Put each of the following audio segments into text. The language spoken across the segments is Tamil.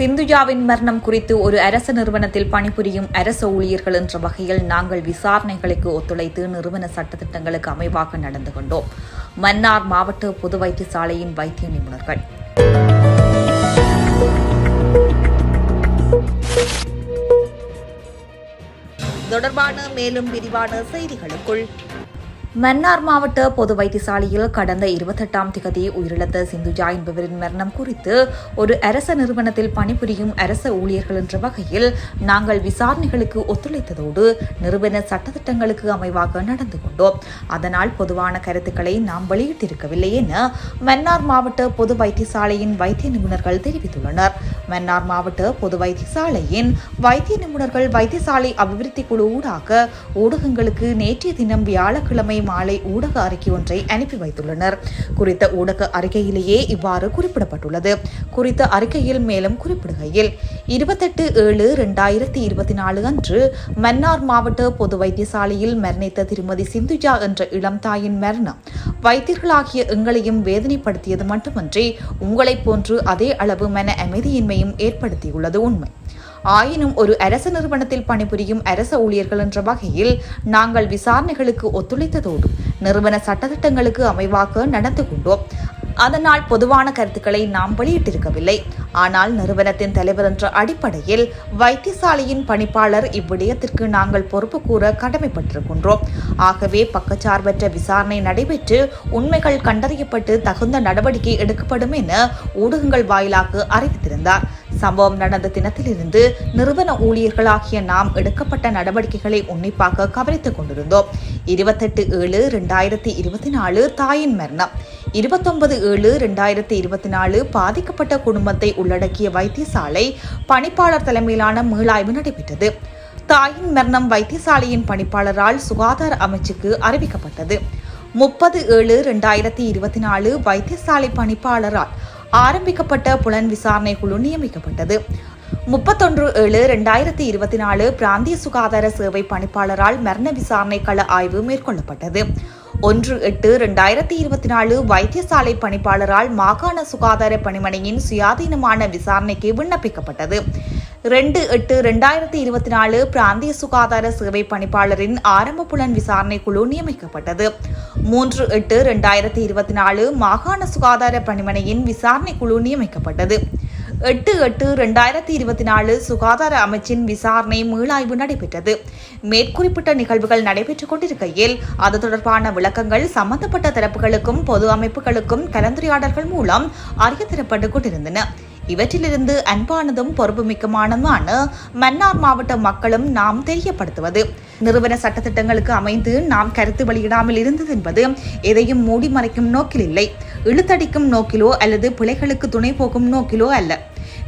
சிந்துஜாவின் மரணம் குறித்து ஒரு அரசு நிறுவனத்தில் பணிபுரியும் அரசு ஊழியர்கள் என்ற வகையில் நாங்கள் விசாரணைகளுக்கு ஒத்துழைத்து நிறுவன சட்டத்திட்டங்களுக்கு அமைவாக நடந்து கொண்டோம். மன்னார் மாவட்ட பொது வைத்தியசாலையின் வைத்திய நிபுணர்கள். தொடர்பான மேலும் விரிவான செய்திகளுக்குள் மன்னார் மாவட்ட பொது வைத்தியசாலையில் கடந்த இருபத்தெட்டாம் திகதி உயிரிழந்த சிந்துஜா என்பவரின் மரணம் குறித்து ஒரு அரச நிறுவனத்தில் பணிபுரியும் அரச ஊழியர்கள் என்ற வகையில் நாங்கள் விசாரணைகளுக்கு ஒத்துழைத்ததோடு நிறுவன சட்டத்திட்டங்களுக்கு அமைவாக நடந்து கொண்டோம். அதனால் பொதுவான கருத்துக்களை நாம் வெளியிட்டிருக்கவில்லை என மன்னார் மாவட்ட பொது வைத்தியசாலையின் வைத்திய நிபுணர்கள் தெரிவித்துள்ளனர். மன்னார் மாவட்ட பொது வைத்தியசாலையின் வைத்திய நிபுணர்கள் வைத்தியசாலை அபிவிருத்தி குழு ஊடாக ஊடகங்களுக்கு நேற்றைய தினம் வியாழக்கிழமை மாலை ஊடக அறிக்கை ஒன்றை அனுப்பி வைத்துள்ளனர். குறித்த ஊடக அறிக்கையிலேயே இவ்வாறு குறிப்பிடப்பட்டுள்ளது. குறித்த அறிக்கையில் மேலும் குறிப்பிடுகையில் இருபத்தெட்டு ஏழு இரண்டாயிரத்தி இருபத்தி நாலு அன்று மன்னார் மாவட்ட பொது வைத்தியசாலையில் மரணித்த திருமதி சிந்துஜா என்ற இளம் தாயின் மரணம் வைத்தியர்களாகிய எங்களையும் வேதனைப்படுத்தியது மட்டுமன்றி உங்களைப் போன்று அதே அளவு மன அமைதியின்மை அமைதியின்மையும் ஏற்படுத்தியுள்ளது உண்மை. ஆயினும் ஒரு அரசு நிறுவனத்தில் பணிபுரியும் அரச ஊழியர்கள் என்ற வகையில் நாங்கள் விசாரணைகளுக்கு ஒத்துழைத்ததோடு நிறுவன சட்டத்திட்டங்களுக்கு அமைவாக நடந்து கொண்டோம். அதனால் பொதுவான கருத்துக்களை நாம் வெளியிட்டிருக்கவில்லை. ஆனால் நிறுவனத்தின் தலைவர் என்ற அடிப்படையில் வைத்தியசாலையின் பணிப்பாளர் இவ்விடயத்திற்கு நாங்கள் பொறுப்பு கூற கடமைப்பட்டிருக்கின்றோம். ஆகவே பக்கச்சார்பற்ற விசாரணை நடைபெற்று உண்மைகள் கண்டறியப்பட்டு தகுந்த நடவடிக்கை எடுக்கப்படும் என ஊடகங்கள் வாயிலாக அறிவித்திருந்தார். சம்பவம் நடந்த தினத்திலிருந்து நிறுவன ஊழியர்களாகிய நாம் எடுக்கப்பட்ட நடவடிக்கைகளை உன்னிப்பாக கவனித்துக் கொண்டிருந்தோம். இருபத்தெட்டு ஏழு இரண்டாயிரத்தி இருபத்தி நாலு தாயின் மரணம். இருபத்தொன்பது ஏழு ரெண்டாயிரத்தி இருபத்தி நாலு பாதிக்கப்பட்ட குடும்பத்தை உள்ளடக்கிய வைத்தியசாலை பணிப்பாளர் தலைமையிலான மீளாய்வு நடைபெற்றது. தாயின் மரணம் வைத்தியசாலையின் பணிப்பாளரால் சுகாதார அமைச்சுக்கு அறிவிக்கப்பட்டது. முப்பது ஏழு ரெண்டாயிரத்தி இருபத்தி நாலு வைத்தியசாலை பணிப்பாளரால் ஆரம்பிக்கப்பட்ட புலன் விசாரணை குழு நியமிக்கப்பட்டது. முப்பத்தொன்று ஏழு ரெண்டாயிரத்தி இருபத்தி நாலு பிராந்திய சுகாதார சேவை பணிப்பாளரால் மரண விசாரணை கள ஆய்வு மேற்கொள்ளப்பட்டது. ஒன்று எட்டு இரண்டாயிரத்தி இருபத்தி நாலு வைத்தியசாலை பணிப்பாளரால் மாகாண சுகாதார பணிமனையின் சுயாதீனமான விசாரணைக்கு விண்ணப்பிக்கப்பட்டது. ரெண்டு எட்டு ரெண்டாயிரத்தி இருபத்தி நாலு பிராந்திய சுகாதார சேவை பணிப்பாளரின் ஆரம்ப புலன் விசாரணை குழு நியமிக்கப்பட்டது. மூன்று எட்டு ரெண்டாயிரத்தி இருபத்தி நாலு மாகாண சுகாதார பணிமனையின் விசாரணை குழு நியமிக்கப்பட்டது. எட்டு எட்டு இரண்டாயிரத்தி இருபத்தி நாலு சுகாதார அமைச்சின் விசாரணை மீளாய்வு நடைபெற்றது. மேற்குறிப்பிட்ட நிகழ்வுகள் நடைபெற்றுக் கொண்டிருக்கையில் அது தொடர்பான விளக்கங்கள் சம்பந்தப்பட்ட தரப்புகளுக்கும் பொது அமைப்புகளுக்கும் கலந்துரையாடல்கள் மூலம் அறிய கொண்டிருந்தன. இவற்றிலிருந்து அன்பானதும் பொறுப்புமிக்கமானதுமான மன்னார் மாவட்ட மக்களும் நாம் தெரியப்படுத்துவது. நிறுவன சட்டத்திட்டங்களுக்கு அமைந்து நாம் கருத்து வெளியிடாமல் இருந்தது என்பது எதையும் மூடி மறைக்கும் நோக்கில் இல்லை. இழுத்தடிக்கும் நோக்கிலோ அல்லது பிழைகளுக்கு துணை போகும் நோக்கிலோ அல்ல.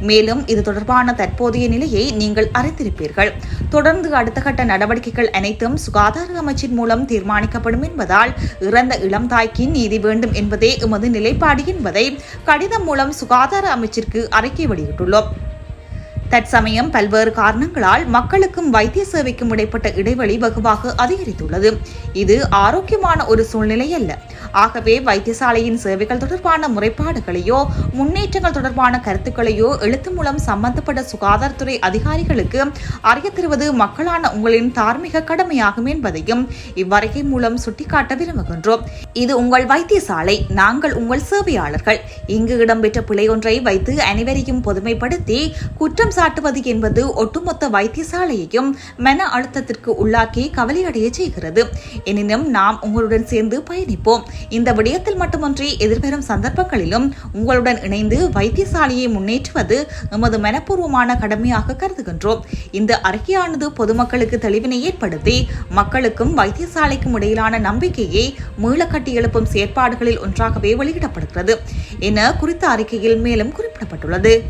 மேலும் இது தொடர்பான தற்போதைய நிலையை நீங்கள் அறிந்திருப்பீர்கள். தொடர்ந்து அடுத்த கட்ட நடவடிக்கைகள் அனைத்தும் சுகாதார அமைச்சின் மூலம் தீர்மானிக்கப்படும் என்பதால் இறந்த இளம் தாய்க்கு நீதி வேண்டும் என்பதே எமது நிலைப்பாடு என்பதை கடிதம் மூலம் சுகாதார அமைச்சிற்கு அறிக்கை வெளியிட்டுள்ளோம். தற்சமயம் பல்வேறு காரணங்களால் மக்களுக்கும் வைத்திய சேவைக்கும் இடைப்பட்ட இடைவெளி வெகுவாக அதிகரித்துள்ளது. இது ஆரோக்கியமான ஒரு சூழ்நிலை அல்ல ஆகவே வைத்தியசாலையின் சேவைகள் தொடர்பான முறைப்பாடுகளையோ முன்னேற்றங்கள் தொடர்பான கருத்துக்களையோ எழுத்து மூலம் சம்பந்தப்பட்ட சுகாதாரத்துறை அதிகாரிகளுக்கு அறிய தருவது மக்களான உங்களின் தார்மீக கடமையாகும் என்பதையும் இவ்வறிக்கை மூலம் சுட்டிக்காட்ட விரும்புகின்றோம். இது உங்கள் வைத்தியசாலை நாங்கள் உங்கள் சேவையாளர்கள். இங்கு இடம்பெற்ற பிழை ஒன்றை வைத்து அனைவரையும் பொதுமைப்படுத்தி குற்றம் சாட்டுவது என்பது ஒட்டுமொத்த வைத்தியசாலையையும் மன அழுத்தத்திற்கு உள்ளாக்கி கவலையடைய செய்கிறது. எனினும் நாம் உங்களுடன் சேர்ந்து பயணிப்போம். இந்த விடயத்தில் மட்டுமன்றி எதிர்வரும் சந்தர்ப்பங்களிலும் உங்களுடன் இணைந்து வைத்தியசாலையை முன்னேற்றுவது நமது மனப்பூர்வமான கடமையாக கருதுகின்றோம். இந்த அறிக்கையானது பொதுமக்களுக்கு தெளிவினை ஏற்படுத்தி மக்களுக்கும் வைத்தியசாலைக்கும் இடையிலான நம்பிக்கையை மீள எழுப்பும் செயற்பாடுகளில் ஒன்றாகவே வெளியிடப்படுகிறது என குறித்த அறிக்கையில் மேலும் குறிப்பிடப்பட்டுள்ளது.